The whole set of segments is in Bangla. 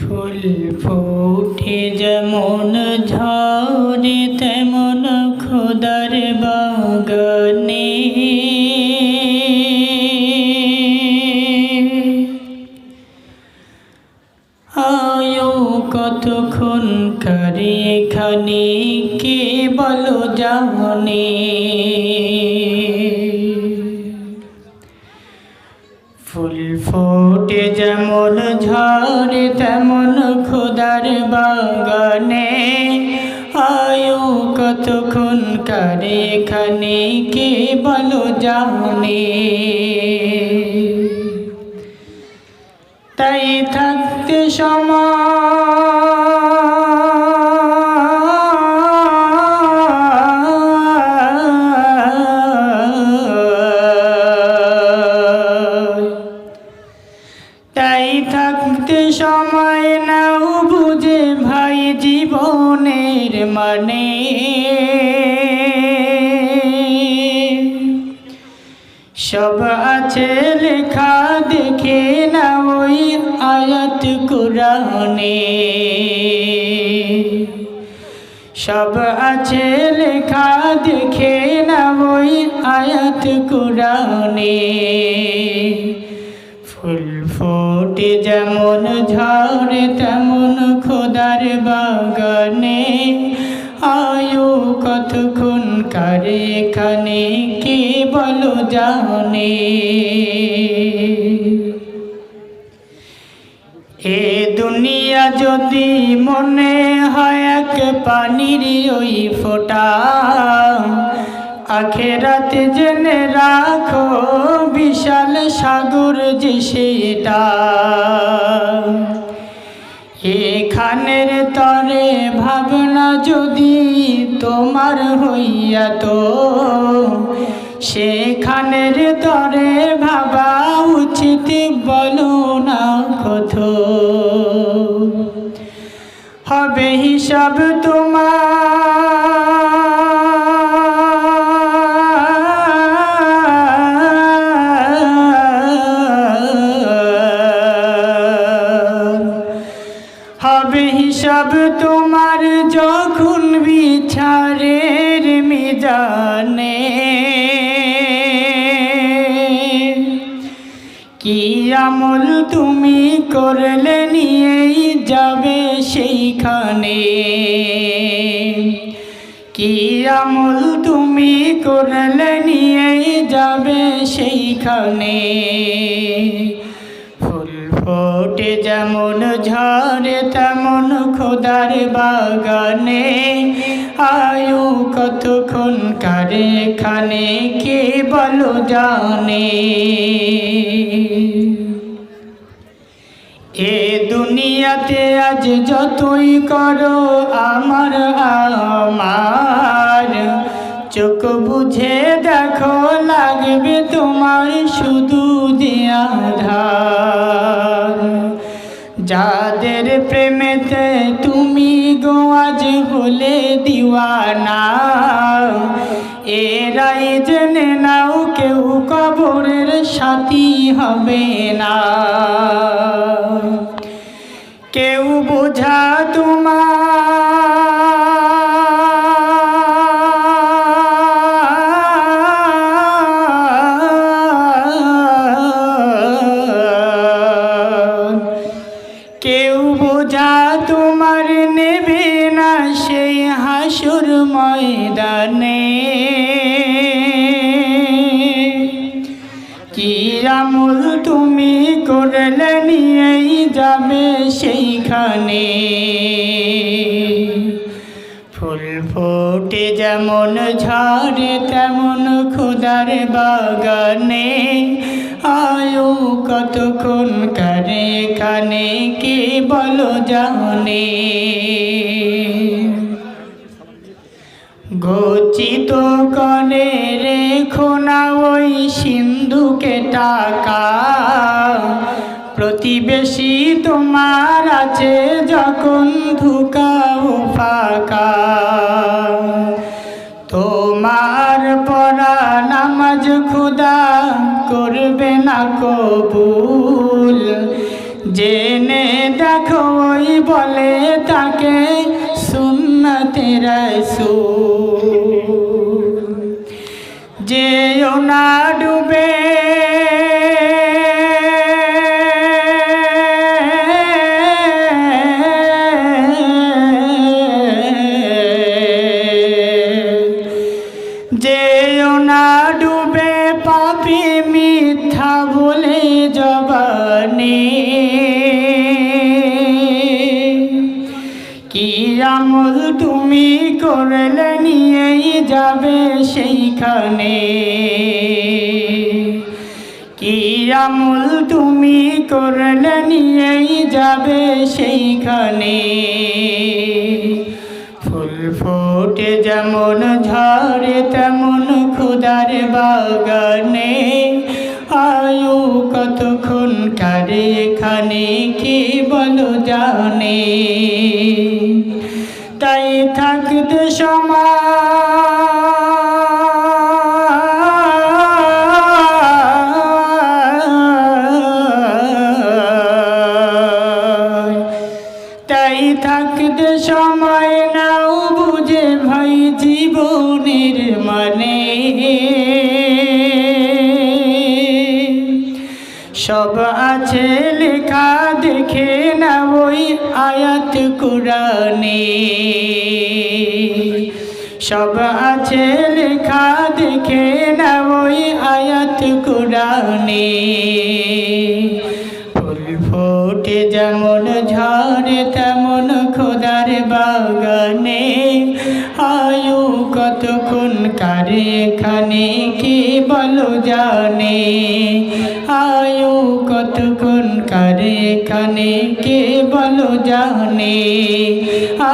ফুল ফুটে যেমন ঝরে তেমন খোদার বাগানে। আয়ো কতক্ষণ কারে এখানে কে বলো জানে? ফুল ফোটে যেমন ঝরে তেমন খোদার বাগানে। আয়ু কতক্ষণ কারে খানে কে বলো জানে? সব আছে লেখা, দেখে না ওই আয়াত কোরআনে। সব আছে লেখা, দেখে না ওই আয়াত কোরআনে। ফুল ফোটে যেমন ঝরে তেমন খোদার বাগানে। আয়ু কতক্ষণ কারে এখানে কে বলো জানে। এ দুনিয়া যদি মনে হয় এক পানির ওই ফোটা, আখেরাতে জেনে রাখো বিশাল সাগর যে সেটা। এখানের তরে ভাবনা যদি তোমার হইয়া তো সেখানের তরে ভাবা উচিত বলো না কত। হবে হিসাব তোমার। হবে হিসাব তোমার যখন বিচারের মিজানে আমল তুমি করলে নিয়েই যাবে সেইখানে। কি আমল তুমি করলে নিয়েই যাবে সেইখানে। ফুল ফোটে যেমন ঝরে তেমন খোদার বাগানে। আয়ু কতক্ষণ কারে খানে কে বলো জানে এ দুনিয়াতে আজ যতই করো আমার আমার চোখ বুঝে দেখো লাগবে তোমার শুধু আধার যাদের প্রেমেতে তুমি গো আজ হলে দিওয়ানা, এরাই জেনে নাও কেউ কবরের সাথী হবে না। ময়দানে। কি আমল তুমি করলে নিয়েই যাবে সেইখানে। ফুল ফোটে যেমন ঝরে তেমন খুদার বাগানে। আয়ু কতক্ষণ কারে কানে, কে বলো জানে? গচিত করে রেখো না ওই সিন্ধুকে টাকা। প্রতিবেশী তোমার আছে যখন ধুকাও ফাঁকা। তোমার পড়া নামাজ খুদা করবে না কবুল। জেনে দেখো ওই বলে তাকে সুন্নতে রসূল। যেও না ডুবে। যেও না ডুবে পাপি মিথ্যা বলে জবানে। কি আমল করলে নিয়েই যাবে সেইখানে। কি আমল তুমি করলে নিয়েই যাবে সেইখানে। ফুল ফোটে যেমন ঝড়ে, তেমন খুদার বাগানে। আয়ু কতক্ষণ কারে, এখানে কে বলো জানে? থাকতে সময়। তাই থাকতে সময় নাও বুঝে ভাই জীবনের মানে। সব আছে লেখা দেখে না ওই আয়াত কোরআনে। সব আছে লেখা, দেখে না ওই আয়াত কোরআনে। ফুল ফোটে যেমন ঝরে তেমন খোদার বাগানে। আয়ু কতক্ষণ কারে খানে কে বলো জানে? আয়ু কতক্ষণ কারে খানে বলো জানে।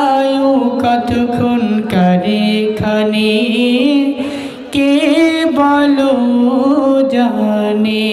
আয়ু কতক্ষণ কারে খানে কে বলো জানে?